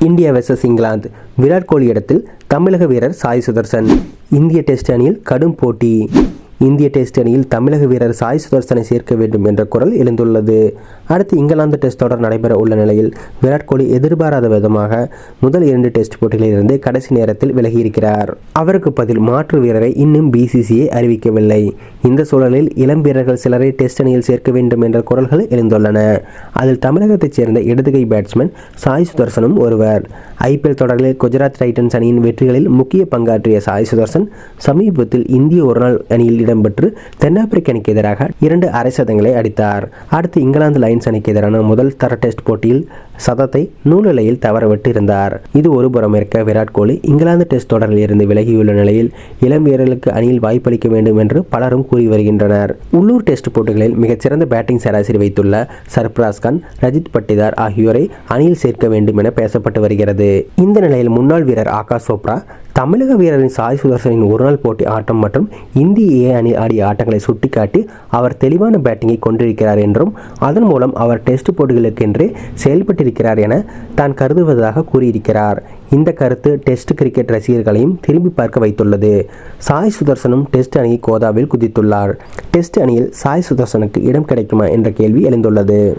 India versus England. Virat Kohli இடத்தில் தமிழக வீரர் சாய் சுதர்சன். இந்திய டெஸ்ட் அணியில் கடும் போட்டி. இந்திய டெஸ்ட் அணியில் தமிழக வீரர் சாய் சுதர்சனை சேர்க்க வேண்டும் என்ற குரல் எழுந்துள்ளது. அடுத்து இங்கிலாந்து டெஸ்ட் தொடர் நடைபெற உள்ள நிலையில் விராட் கோலி எதிர்பாராத விதமாக முதல் இரண்டு டெஸ்ட் போட்டிகளில் இருந்து கடைசி நேரத்தில் விலகியிருக்கிறார். அவருக்கு பதில் மாற்று வீரரை இன்னும் பிசிசிஐ அறிவிக்கவில்லை. இந்த சூழலில் இளம் வீரர்கள் சிலரை டெஸ்ட் அணியில் சேர்க்க வேண்டும் என்ற குரல்கள் எழுந்துள்ளன. அதில் தமிழகத்தைச் சேர்ந்த இடதுகை பேட்ஸ்மேன் சாய் சுதர்சனும் ஒருவர். ஐபிஎல் தொடரில் குஜராத் டைட்டன்ஸ் அணியின் வெற்றிகளில் முக்கிய பங்காற்றிய சாய் சுதர்சன் சமீபத்தில் இந்திய ஒருநாள் அணியில் இடம்பெற்று தென்னாப்பிரிக்க அணிக்கு எதிராக இரண்டு அரை சதங்களை அடித்தார். அடுத்து இங்கிலாந்து லைன்ஸ் அணிக்கு எதிரான முதல் தர டெஸ்ட் போட்டியில் சதத்தை நூலிலையில் தவறவிட்டு இருந்தார் இது ஒருபுறம் இருக்க விராட் கோலி இங்கிலாந்து டெஸ்ட் தொடரில் இருந்து விலகியுள்ள நிலையில் இளம் வீரர்களுக்கு அணியில் வாய்ப்பளிக்க வேண்டும் என்று பலரும் கூறி வருகின்றனர். உள்ளூர் டெஸ்ட் போட்டிகளில் மிகச்சிறந்த பேட்டிங் சராசரி வைத்துள்ள சர்பராஸ் கான் ரஜித் பட்டிதார் ஆகியோரை அணியில் சேர்க்க வேண்டும் என பேசப்பட்டு வருகிறது. இந்த நிலையில் முன்னாள் வீரர் ஆகாஷ் சோப்ரா தமிழக வீரரின் சாய் சுதர்சனின் ஒருநாள் போட்டி ஆட்டம் மற்றும் இந்திய ஏ அணி ஆடிய ஆட்டங்களை சுட்டிக்காட்டி அவர் தெளிவான பேட்டிங்கை கொண்டிருக்கிறார் என்றும் அதன் மூலம் அவர் டெஸ்ட் போட்டிகளுக்கென்றே செயல்பட்டிருக்கிறார் என தான் கருதுவதாக கூறியிருக்கிறார். இந்த கருத்து டெஸ்ட் கிரிக்கெட் ரசிகர்களையும் திரும்பி பார்க்க வைத்துள்ளது. சாய் சுதர்சனும் டெஸ்ட் அணியை கோதாவில் குதித்துள்ளார். டெஸ்ட் அணியில் சாய் சுதர்சனுக்கு இடம் கிடைக்குமா என்ற கேள்வி எழுந்துள்ளது.